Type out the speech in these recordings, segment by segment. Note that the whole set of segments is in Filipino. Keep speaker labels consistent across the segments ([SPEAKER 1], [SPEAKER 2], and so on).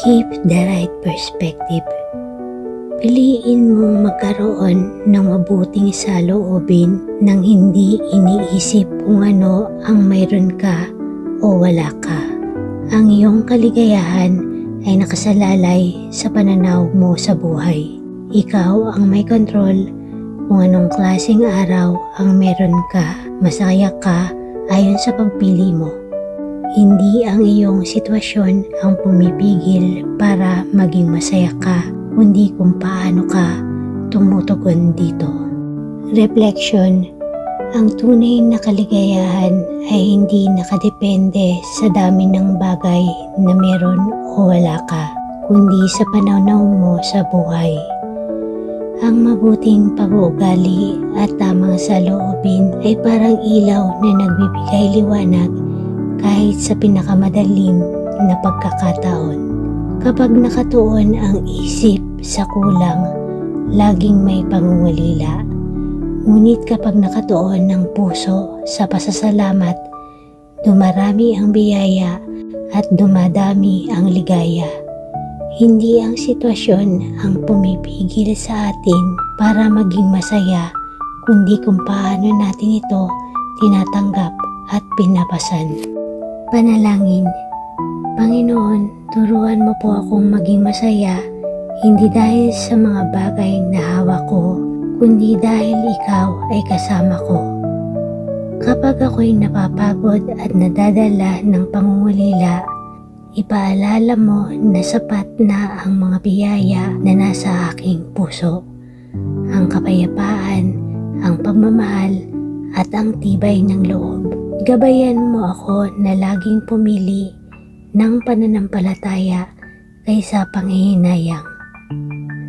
[SPEAKER 1] Keep the right perspective. Piliin mo magkaroon ng mabuting saloobin nang hindi iniisip kung ano ang mayroon ka o wala ka. Ang iyong kaligayahan ay nakasalalay sa pananaw mo sa buhay. Ikaw ang may kontrol kung anong klaseng araw ang meron ka. Masaya ka ayon sa pagpili mo. Hindi ang iyong sitwasyon ang pumipigil para maging masaya ka, kundi kung paano ka tumutugon dito. Reflection Ang tunay na kaligayahan ay hindi nakadepende sa dami ng bagay na meron o wala ka, kundi sa pananaw mo sa buhay. Ang mabuting pag-uugali at tamang saloobin ay parang ilaw na nagbibigay liwanag kahit sa pinakamadaling na pagkakataon. Kapag nakatuon ang isip sa kulang, laging may pangungulila. Ngunit kapag nakatuon ng puso sa pasasalamat, dumarami ang biyaya at dumadami ang ligaya. Hindi ang sitwasyon ang pumipigil sa atin para maging masaya, kundi kung paano natin ito tinatanggap at pinapasan. Panalangin Panginoon, turuan mo po akong maging masaya, hindi dahil sa mga bagay na hawak ko, kundi dahil ikaw ay kasama ko. Kapag ako'y napapagod at nadadala ng pangungulila, ipaalala mo na sapat na ang mga biyaya na nasa aking puso. Ang kapayapaan, ang pagmamahal, at ang tibay ng loob. Gabayan mo ako na laging pumili ng pananampalataya kaysa panghihinayang,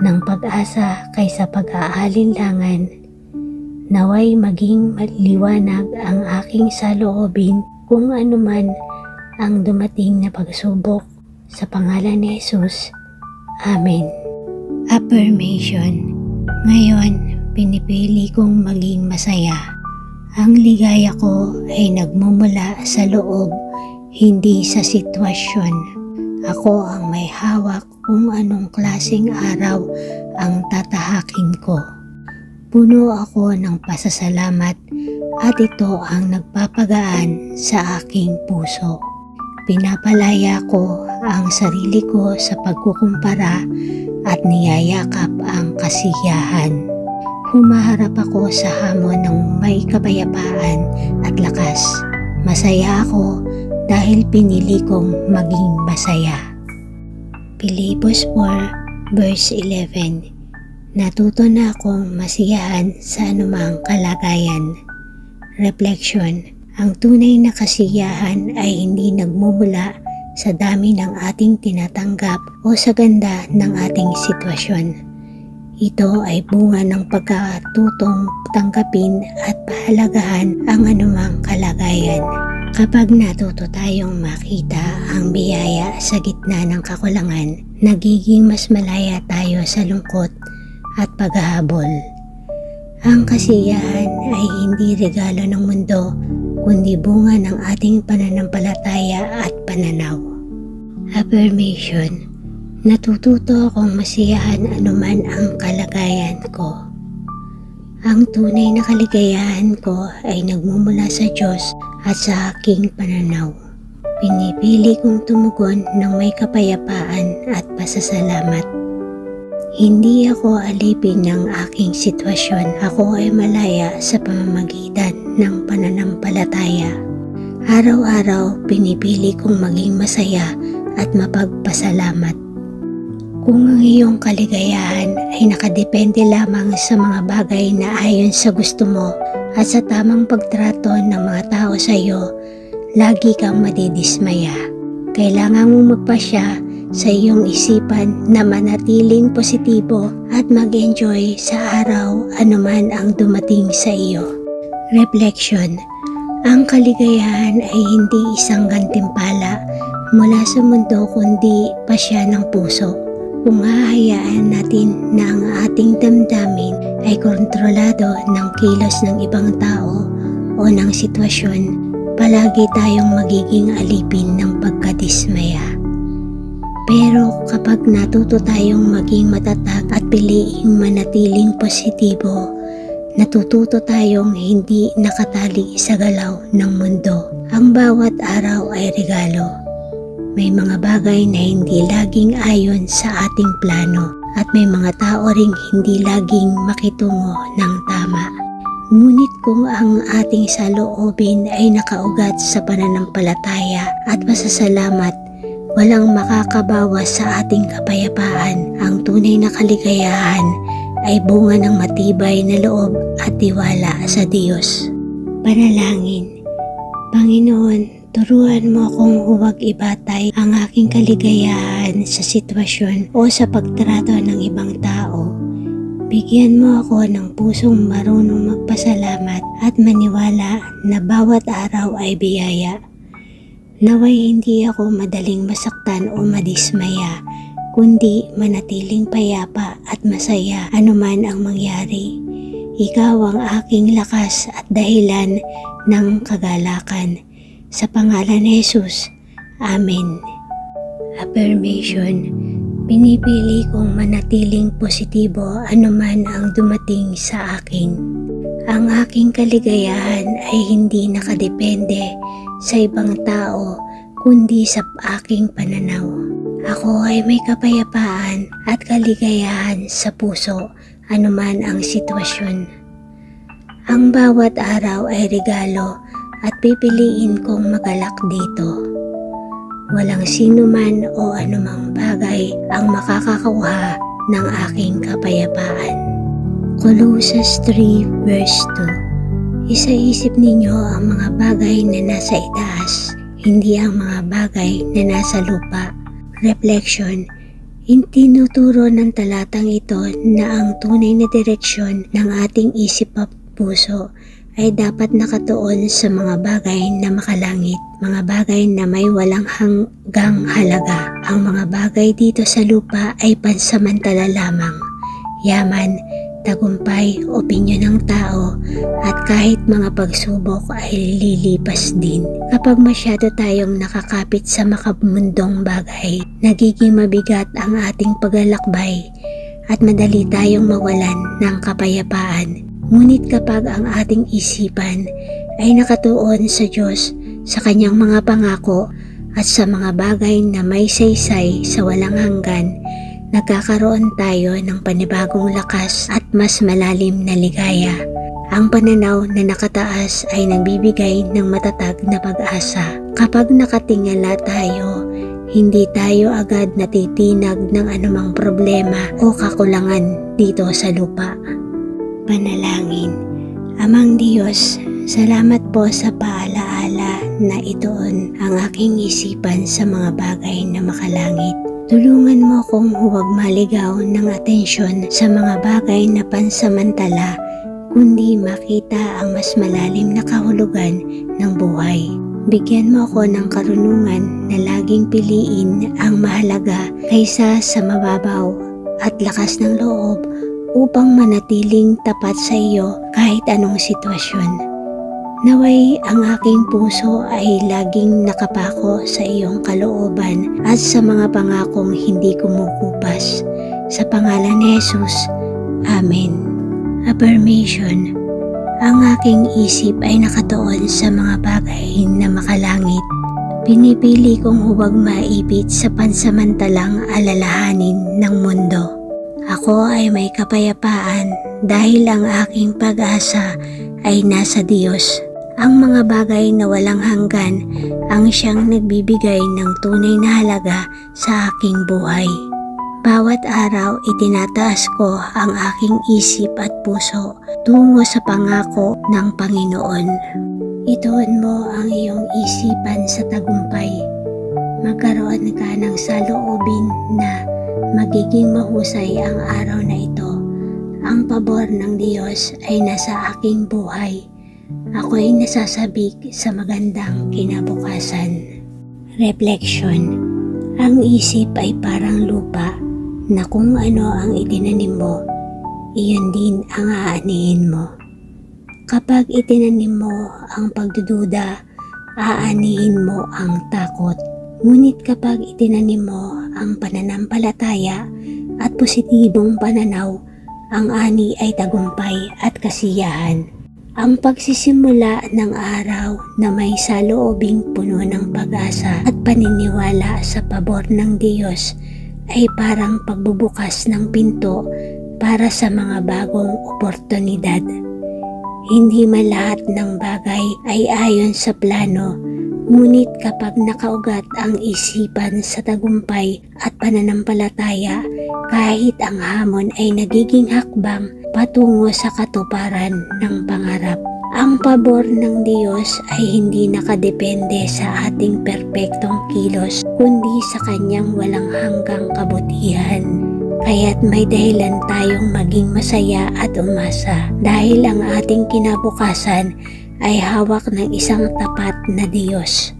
[SPEAKER 1] ng pag-asa kaysa pag-aalinlangan, naway maging maliwanag ang aking saloobin kung anuman ang dumating na pagsubok sa pangalan ni Jesus. Amen. Affirmation Ngayon, pinipili kong maging masaya. Ang ligaya ko ay nagmumula sa loob, hindi sa sitwasyon. Ako ang may hawak kung anong klaseng araw ang tatahakin ko. Puno ako ng pasasalamat at ito ang nagpapagaan sa aking puso. Pinapalaya ko ang sarili ko sa pagkukumpara at niyayakap ang kasiyahan. Humaharap ako sa hamon ng may kapayapaan at lakas. Masaya ako dahil pinili kong maging masaya. Pilipos 4 verse 11 Natuto na akong masiyahan sa anumang kalagayan. Reflection Ang tunay na kasiyahan ay hindi nagmumula sa dami ng ating tinatanggap o sa ganda ng ating sitwasyon. Ito ay bunga ng pagkatutong tanggapin at pahalagahan ang anumang kalagayan. Kapag natuto tayong makita ang biyaya sa gitna ng kakulangan, nagiging mas malaya tayo sa lungkot at paghahabol. Ang kasiyahan ay hindi regalo ng mundo, kundi bunga ng ating pananampalataya at pananaw. Affirmation Natututo akong masiyahan anuman ang kalagayan ko. Ang tunay na kaligayahan ko ay nagmumula sa Diyos at sa aking pananaw. Pinipili kong tumugon ng may kapayapaan at pasasalamat. Hindi ako alipin ng aking sitwasyon. Ako ay malaya sa pamamagitan ng pananampalataya. Araw-araw pinipili kong maging masaya at mapagpasalamat. Kung ang iyong kaligayahan ay nakadepende lamang sa mga bagay na ayon sa gusto mo at sa tamang pagtrato ng mga tao sa iyo, lagi kang madidismaya. Kailangan mong magpasya sa iyong isipan na manatiling positibo at mag-enjoy sa araw anuman ang dumating sa iyo. Reflection Ang kaligayahan ay hindi isang gantimpala mula sa mundo kundi pasya ng puso. Kung hahayaan natin na ang ating damdamin ay kontrolado ng kilos ng ibang tao o ng sitwasyon, palagi tayong magiging alipin ng pagkadismaya. Pero kapag natuto tayong maging matatag at piliing manatiling positibo, natututo tayong hindi nakatali sa galaw ng mundo. Ang bawat araw ay regalo. May mga bagay na hindi laging ayon sa ating plano at may mga tao ring hindi laging makitungo ng tama. Ngunit kung ang ating saloobin ay nakaugat sa pananampalataya at pasasalamat, walang makakabawas sa ating kapayapaan. Ang tunay na kaligayahan ay bunga ng matibay na loob at tiwala sa Diyos. Panalangin Panginoon, turuan mo akong huwag ibatay ang aking kaligayahan sa sitwasyon o sa pagtrato ng ibang tao. Bigyan mo ako ng pusong marunong magpasalamat at maniwala na bawat araw ay biyaya. Naway hindi ako madaling masaktan o madismaya, kundi manatiling payapa at masaya anuman ang mangyari. Ikaw ang aking lakas at dahilan ng kagalakan. Sa pangalan ni Jesus. Amen. Affirmation Pinipili kong manatiling positibo anuman ang dumating sa akin. Ang aking kaligayahan ay hindi nakadepende sa ibang tao kundi sa aking pananaw. Ako ay may kapayapaan at kaligayahan sa puso anuman ang sitwasyon. Ang bawat araw ay regalo at pipiliin kong magalak dito. Walang sino man o anumang bagay ang makakakuha ng aking kapayapaan. Colossus 3 verse 2 Isa-isip ninyo ang mga bagay na nasa itaas, hindi ang mga bagay na nasa lupa. Reflection Itinuturo ng talatang ito na ang tunay na direksyon ng ating isip at puso ay dapat nakatuon sa mga bagay na makalangit, mga bagay na may walang hanggang halaga. Ang mga bagay dito sa lupa ay pansamantala lamang. Yaman, tagumpay, opinyon ng tao, at kahit mga pagsubok ay lilipas din. Kapag masyado tayong nakakapit sa makabundong bagay, nagiging mabigat ang ating paglalakbay at madali tayong mawalan ng kapayapaan. Ngunit kapag ang ating isipan ay nakatuon sa Diyos, sa kanyang mga pangako at sa mga bagay na may saysay sa walang hanggan, nagkakaroon tayo ng panibagong lakas at mas malalim na ligaya. Ang pananaw na nakataas ay nagbibigay ng matatag na pag-asa. Kapag nakatingala tayo, hindi tayo agad natitinag ng anumang problema o kakulangan dito sa lupa. Panalangin Amang Diyos, salamat po sa paalaala na itoon ang aking isipan sa mga bagay na makalangit. Tulungan mo akong huwag maligaw ng atensyon sa mga bagay na pansamantala kundi makita ang mas malalim na kahulugan ng buhay. Bigyan mo ako ng karunungan na laging piliin ang mahalaga kaysa sa mababaw at lakas ng loob upang manatiling tapat sa iyo kahit anong sitwasyon. Naway ang aking puso ay laging nakapako sa iyong kalooban at sa mga pangakong hindi kumukupas. Sa pangalan ni Jesus, Amen. Affirmation Ang aking isip ay nakatuon sa mga bagay na makalangit. Pinipili kong huwag maipit sa pansamantalang alalahanin ng mundo. Ako ay may kapayapaan dahil ang aking pag-asa ay nasa Diyos. Ang mga bagay na walang hanggan ang siyang nagbibigay ng tunay na halaga sa aking buhay. Bawat araw itinataas ko ang aking isip at puso tungo sa pangako ng Panginoon. Ituon mo ang iyong isipan sa tagumpay. Magkaroon ka ng saloobin na magiging mahusay ang araw na ito. Ang pabor ng Diyos ay nasa aking buhay. Ako ay nasasabik sa magandang kinabukasan. Reflection Ang isip ay parang lupa na kung ano ang itinanim mo, iyon din ang aanihin mo. Kapag itinanim mo ang pagdududa, aanihin mo ang takot. Ngunit kapag itinanim mo ang pananampalataya at positibong pananaw, ang ani ay tagumpay at kasiyahan. Ang pagsisimula ng araw na may saloobing puno ng pag-asa at paniniwala sa pabor ng Diyos ay parang pagbubukas ng pinto para sa mga bagong oportunidad. Hindi man lahat ng bagay ay ayon sa plano, ngunit kapag nakaugat ang isipan sa tagumpay at pananampalataya, kahit ang hamon ay nagiging hakbang patungo sa katuparan ng pangarap. Ang pabor ng Diyos ay hindi nakadepende sa ating perpektong kilos, kundi sa kanyang walang hanggang kabutihan. Kaya't may dahilan tayong maging masaya at umasa dahil ang ating kinabukasan ay hawak ng isang tapat na Diyos.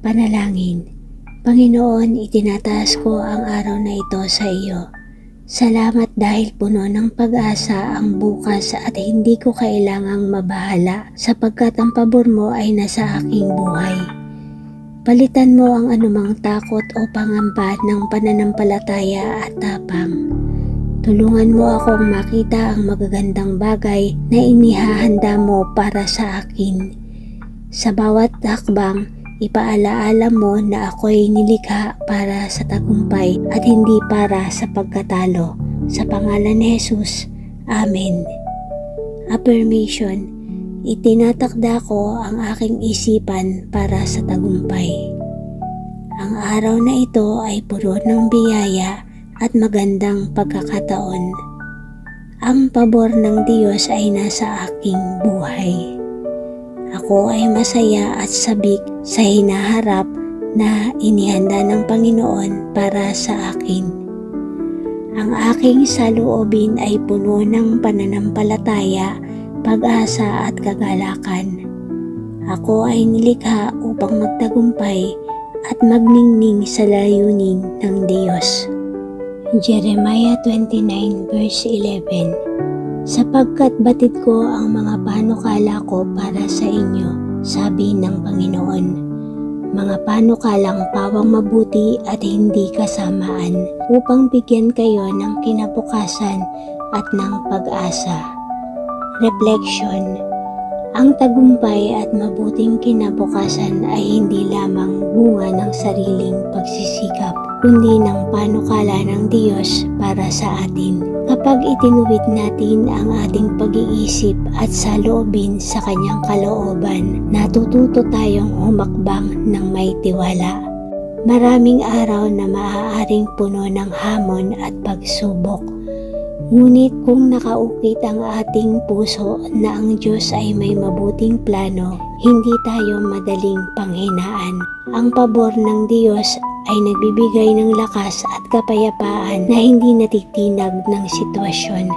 [SPEAKER 1] Panalangin Panginoon, itinataas ko ang araw na ito sa iyo. Salamat dahil puno ng pag-asa ang bukas at hindi ko kailangang mabahala sapagkat ang pabor mo ay nasa aking buhay. Palitan mo ang anumang takot o pangamba ng pananampalataya at tapang. Tulungan mo akong makita ang magagandang bagay na inihahanda mo para sa akin. Sa bawat hakbang, ipaalaala mo na ako'y nilikha para sa tagumpay at hindi para sa pagkatalo. Sa pangalan ni Jesus, Amen. Affirmation Itinatakda ko ang aking isipan para sa tagumpay. Ang araw na ito ay puro ng biyaya at magandang pagkakataon. Ang pabor ng Diyos ay nasa aking buhay. Ako ay masaya at sabik sa hinaharap na inihanda ng Panginoon para sa akin. Ang aking saluobin ay puno ng pananampalataya, pag-asa at kagalakan. Ako ay nilikha upang magtagumpay at magningning sa layunin ng Diyos. Jeremiah 29 verse 11 Sapagkat batid ko ang mga panukala ko para sa inyo, sabi ng Panginoon. Mga panukalang pawang mabuti at hindi kasamaan upang bigyan kayo ng kinabukasan at ng pag-asa. Reflection Ang tagumpay at mabuting kinabukasan ay hindi lamang bunga ng sariling pagsisikap, kundi ng panukala ng Diyos para sa atin. Kapag itinuwid natin ang ating pag-iisip at saloobin sa kanyang kalooban, natututo tayong humakbang ng may tiwala. Maraming araw na maaaring puno ng hamon at pagsubok. Ngunit kung nakaukit ang ating puso na ang Diyos ay may mabuting plano, hindi tayo madaling panghinaan. Ang pabor ng Diyos ay nagbibigay ng lakas at kapayapaan na hindi natitinag ng sitwasyon.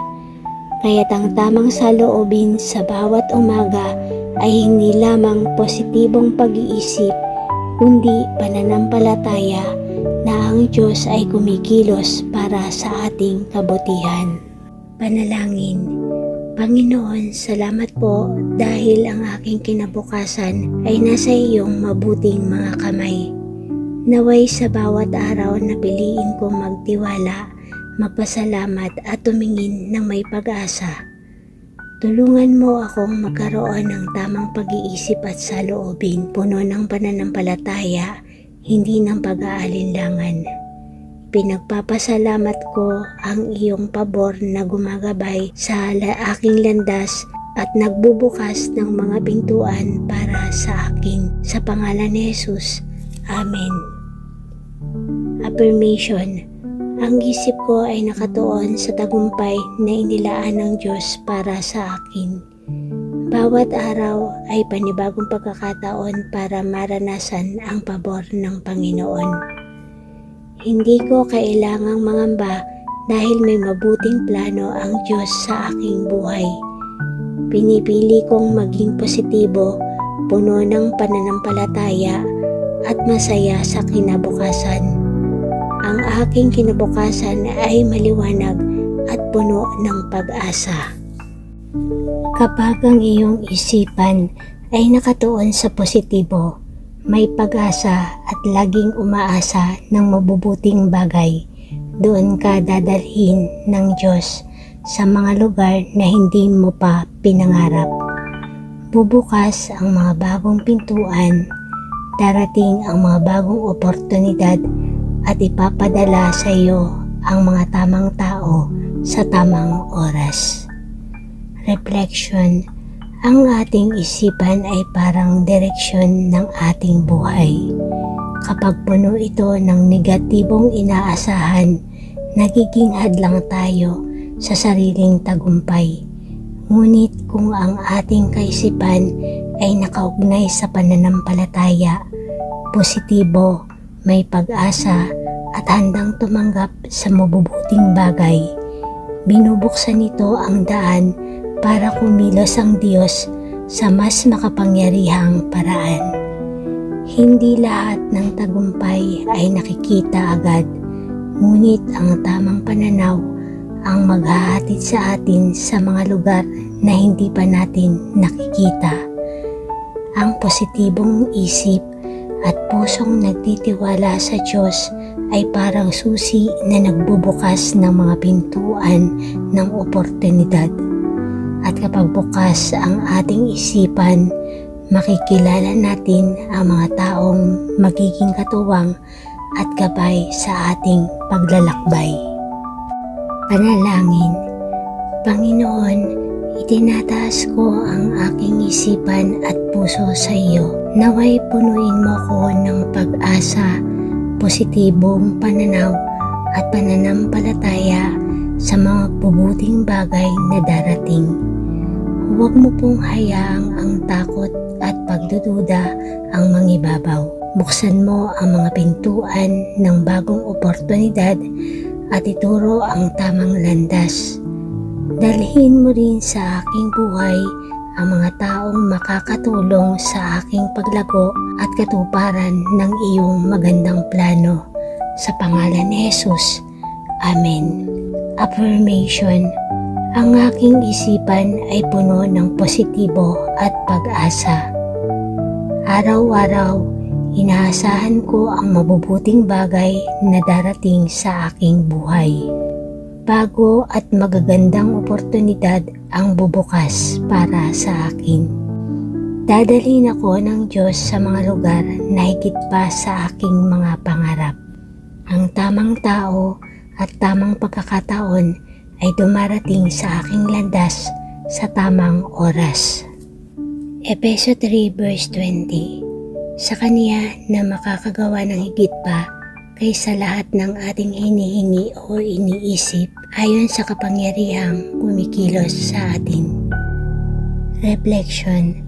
[SPEAKER 1] Kaya't ang tamang saloobin sa bawat umaga ay hindi lamang positibong pag-iisip, kundi pananampalataya na ang Diyos ay kumikilos para sa ating kabutihan. Panalangin Panginoon, salamat po dahil ang aking kinabukasan ay nasa iyong mabuting mga kamay. Naway sa bawat araw na piliin kong magtiwala, magpasalamat at tumingin ng may pag-asa. Tulungan mo akong magkaroon ng tamang pag-iisip at saloobin, puno ng pananampalataya, hindi ng pag-aalinlangan. Pinagpapasalamat ko ang iyong pabor na gumagabay sa aking landas at nagbubukas ng mga pintuan para sa akin. Sa pangalan ni Jesus, Amen. Affirmation Ang isip ko ay nakatuon sa tagumpay na inilaan ng Diyos para sa akin. Bawat araw ay panibagong pagkakataon para maranasan ang pabor ng Panginoon. Hindi ko kailangang mangamba dahil may mabuting plano ang Diyos sa aking buhay. Pinipili kong maging positibo, puno ng pananampalataya at masaya sa kinabukasan. Ang aking kinabukasan ay maliwanag at puno ng pag-asa. Kapag ang iyong isipan ay nakatuon sa positibo, may pag-asa at laging umaasa ng mabubuting bagay. Doon ka dadalhin ng Diyos sa mga lugar na hindi mo pa pinangarap. Bubukas ang mga bagong pintuan, darating ang mga bagong oportunidad at ipapadala sa iyo ang mga tamang tao sa tamang oras. Reflection Ang ating isipan ay parang direksyon ng ating buhay. Kapag puno ito ng negatibong inaasahan, nagiging hadlang tayo sa sariling tagumpay. Ngunit kung ang ating kaisipan ay nakaugnay sa pananampalataya, positibo, may pag-asa at handang tumanggap sa mabubuting bagay, binubuksan nito ang daan para kumilos ang Diyos sa mas makapangyarihang paraan. Hindi lahat ng tagumpay ay nakikita agad, ngunit ang tamang pananaw ang maghahatid sa atin sa mga lugar na hindi pa natin nakikita. Ang positibong isip at pusong nagtitiwala sa Diyos ay parang susi na nagbubukas ng mga pintuan ng oportunidad. At kapag bukas ang ating isipan, makikilala natin ang mga taong magiging katuwang at gabay sa ating paglalakbay. Panalangin Panginoon, itinataas ko ang aking isipan at puso sa iyo. Naway punuin mo ko ng pag-asa, positibong pananaw at pananampalataya sa mga pubuting bagay na darating. Huwag mo pong hayaang ang takot at pagdududa ang mangibabaw. Buksan mo ang mga pintuan ng bagong oportunidad at ituro ang tamang landas. Dalhin mo rin sa aking buhay ang mga taong makakatulong sa aking paglago at katuparan ng iyong magandang plano. Sa pangalan ni Jesus. Amen. Affirmation Ang aking isipan ay puno ng positibo at pag-asa. Araw-araw, inaasahan ko ang mabubuting bagay na darating sa aking buhay. Bago at magagandang oportunidad ang bubukas para sa akin. Dadalhin ako ng Diyos sa mga lugar na higit pa sa aking mga pangarap. Ang tamang tao at tamang pagkakataon ay dumarating sa aking landas sa tamang oras. Epeso 3 verse 20 Sa Kaniya na makakagawa ng higit pa kaysa lahat ng ating hinihingi o iniisip ayon sa kapangyarihang kumikilos sa atin. Reflection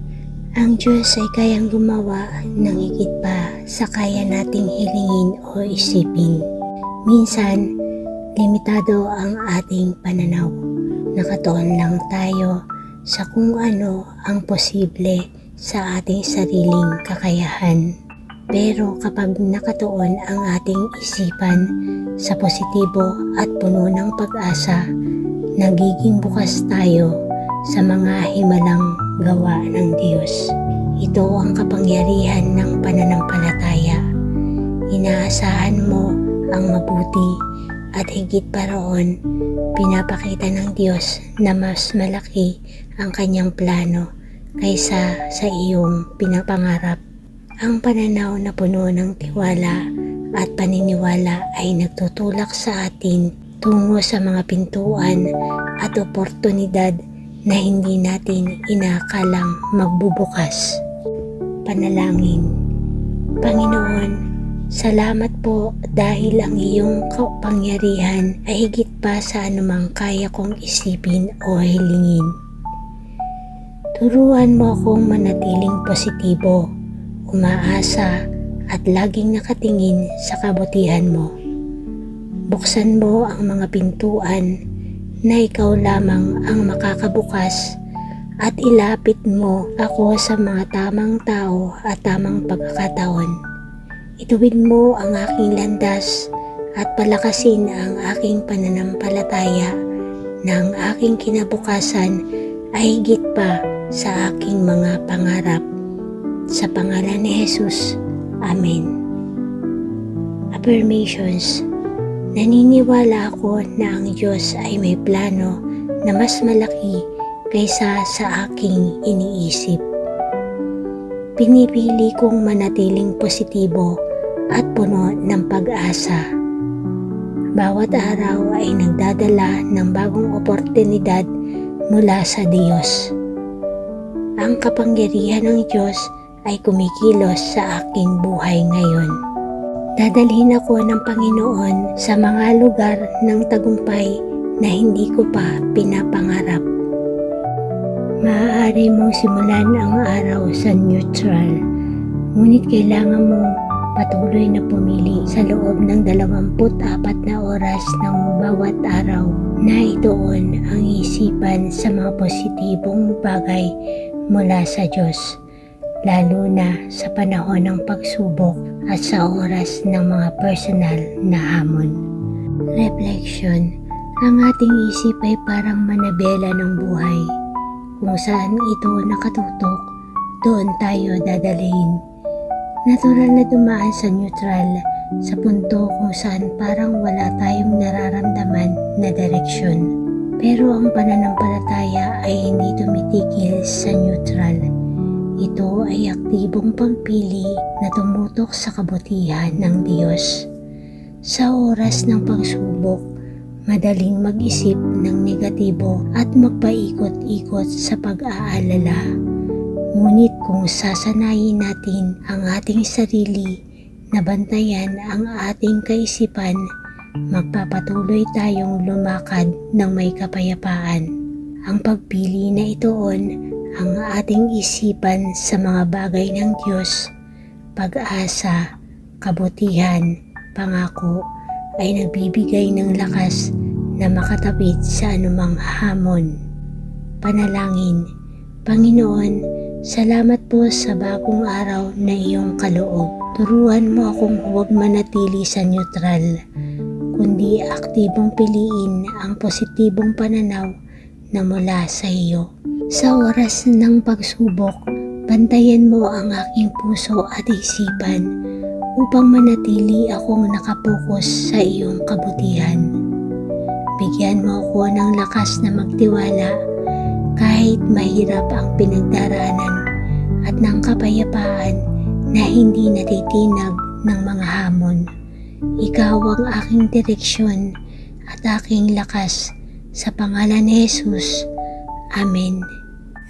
[SPEAKER 1] Ang Diyos ay kayang gumawa ng higit pa sa kaya nating hilingin o isipin. Minsan, limitado ang ating pananaw. Nakatuon lang tayo sa kung ano ang posible sa ating sariling kakayahan. Pero kapag nakatuon ang ating isipan sa positibo at puno ng pag-asa, nagiging bukas tayo sa mga himalang gawa ng Diyos. Ito ang kapangyarihan ng pananampalataya. Inaasahan mo ang mabuti at higit pa roon, pinapakita ng Diyos na mas malaki ang kanyang plano kaysa sa iyong pinapangarap. Ang pananaw na puno ng tiwala at paniniwala ay nagtutulak sa atin tungo sa mga pintuan at oportunidad na hindi natin inakalang magbubukas. Panalangin Panginoon, salamat po dahil ang iyong kapangyarihan ay higit pa sa anumang kaya kong isipin o hilingin. Turuan mo akong manatiling positibo, umaasa at laging nakatingin sa kabutihan mo. Buksan mo ang mga pintuan na ikaw lamang ang makakabukas at ilapit mo ako sa mga tamang tao at tamang pagkakataon. Ituwid mo ang aking landas at palakasin ang aking pananampalataya na ang aking kinabukasan ay higit pa sa aking mga pangarap. Sa pangalan ni Jesus, Amen. Affirmations Naniniwala ako na ang Diyos ay may plano na mas malaki kaysa sa aking iniisip. Pinipili kong manatiling positibo at puno ng pag-asa. Bawat araw ay nagdadala ng bagong oportunidad mula sa Diyos. Ang kapangyarihan ng Diyos ay kumikilos sa aking buhay ngayon. Dadalhin ako ng Panginoon sa mga lugar ng tagumpay na hindi ko pa pinapangarap. Maaari mong simulan ang araw sa neutral, ngunit kailangan mong patuloy na pumili sa loob ng 24 na oras ng bawat araw na ituon ang isipan sa mga positibong bagay mula sa Diyos, lalo na sa panahon ng pagsubok at sa oras ng mga personal na hamon. Reflection Ang ating isip ay parang manabela ng buhay. Kung saan ito nakatutok, doon tayo dadalhin. Natural na dumaan sa neutral sa punto kung saan parang wala tayong nararamdaman na direksyon. Pero ang pananampalataya ay hindi tumitigil sa neutral. Ito ay aktibong pagpili na tumutok sa kabutihan ng Diyos. Sa oras ng pagsubok, madaling mag-isip ng negatibo at magpaikot-ikot sa pag-aalala. Ngunit kung sasanayin natin ang ating sarili na bantayan ang ating kaisipan, magpapatuloy tayong lumakad ng may kapayapaan. Ang pagpili na itoon ang ating isipan sa mga bagay ng Diyos, pag-asa, kabutihan, pangako, ay nagbibigay ng lakas na makatapit sa anumang hamon. Panalangin, Panginoon, salamat po sa bagong araw na iyong kaloob. Turuan mo akong huwag manatili sa neutral, kundi aktibong piliin ang positibong pananaw na mula sa iyo. Sa oras ng pagsubok, bantayan mo ang aking puso at isipan upang manatili akong nakapokus sa iyong kabutihan. Bigyan mo ako ng lakas na magtiwala kahit mahirap ang pinagdaraanan at ng kapayapaan na hindi natitinag ng mga hamon. Ikaw ang aking direksyon at aking lakas sa pangalan ni Jesus. Amen.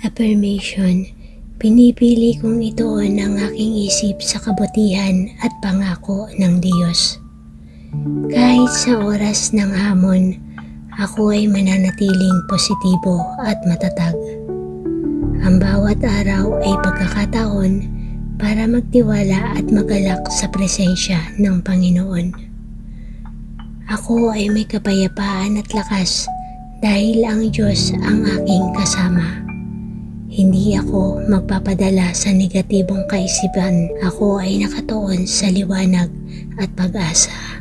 [SPEAKER 1] Affirmation Pinipili kong ituon ang aking isip sa kabutihan at pangako ng Diyos. Kahit sa oras ng hamon, ako ay mananatiling positibo at matatag. Ang bawat araw ay pagkakataon para magtiwala at magalak sa presensya ng Panginoon. Ako ay may kapayapaan at lakas dahil ang Diyos ang aking kasama. Hindi ako magpapadala sa negatibong kaisipan. Ako ay nakatuon sa liwanag at pag-asa.